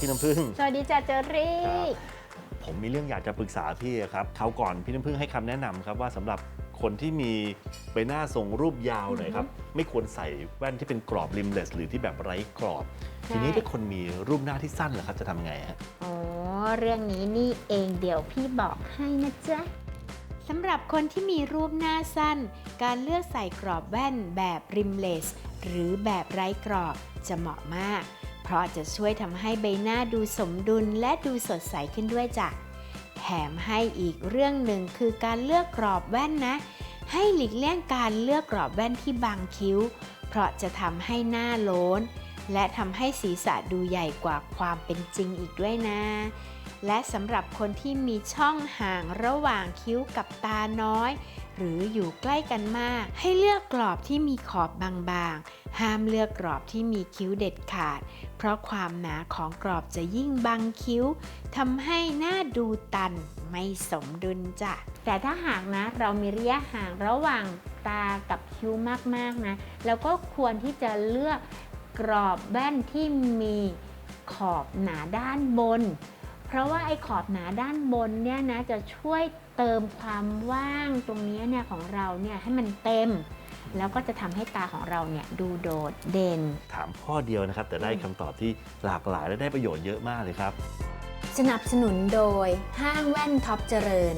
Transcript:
พี่น้ำพึ่ง สวัสดีจ้าเจอรี่ ครับ ผมมีเรื่องอยากจะปรึกษาพี่ครับคราวก่อนพี่น้ำพึ่งให้คำแนะนำครับว่าสำหรับคนที่มีใบหน้าทรงรูปยาวหน่อยครับ ไม่ควรใส่แว่นที่เป็นกรอบริมเลสหรือที่แบบไร้กรอบใช่ทีนี้ถ้าคนมีรูปหน้าที่สั้นเหรอครับจะทำไงฮะ อ๋อ เรื่องนี้นี่เองเดี๋ยวพี่บอกให้นะจ๊ะ สำหรับคนที่มีรูปหน้าสั้น การเลือกใส่กรอบแว่นแบบริมเลส หรือแบบไร้กรอบจะเหมาะมาก เพราะจะช่วยทำให้ใบหน้าดูสมดุลและดูสดใสขึ้นด้วยจ้ะแถมให้อีกเรื่องหนึ่งคือการเลือกกรอบแว่นนะ ให้หลีกเลี่ยงการเลือกกรอบแว่นที่บางคิ้ว เพราะจะทำให้หน้าโล้น และทำให้ศีรษะดูใหญ่กว่าความเป็นจริงอีกด้วยนะ และสำหรับคนที่มีช่องห่างระหว่างคิ้วกับตาน้อย หรืออยู่ใกล้กันมาก ให้เลือกกรอบที่มีขอบบางๆ ห้ามเลือกกรอบที่มีคิ้วเด็ดขาด เพราะความหนาของกรอบจะยิ่งบังคิ้วทำให้หน้าดูตันไม่สมดุลจ้ะ แต่ถ้าหากนะเรามีระยะห่างระหว่างตากับคิ้วมากๆนะเราก็ควรที่จะเลือก กรอบแว่นที่มีขอบหนาด้านบน เพราะว่าไอ้ขอบหนาด้านบนเนี่ยนะจะช่วยเติมความว่างตรงนี้เนี่ยของเราเนี่ยให้มันเต็ม แล้วก็จะทำให้ตาของเราเนี่ยดูโดดเด่น ถามข้อเดียวนะครับ แต่ได้คำตอบที่หลากหลายและได้ประโยชน์เยอะมากเลยครับ สนับสนุนโดยห้างแว่นท็อปเจริญ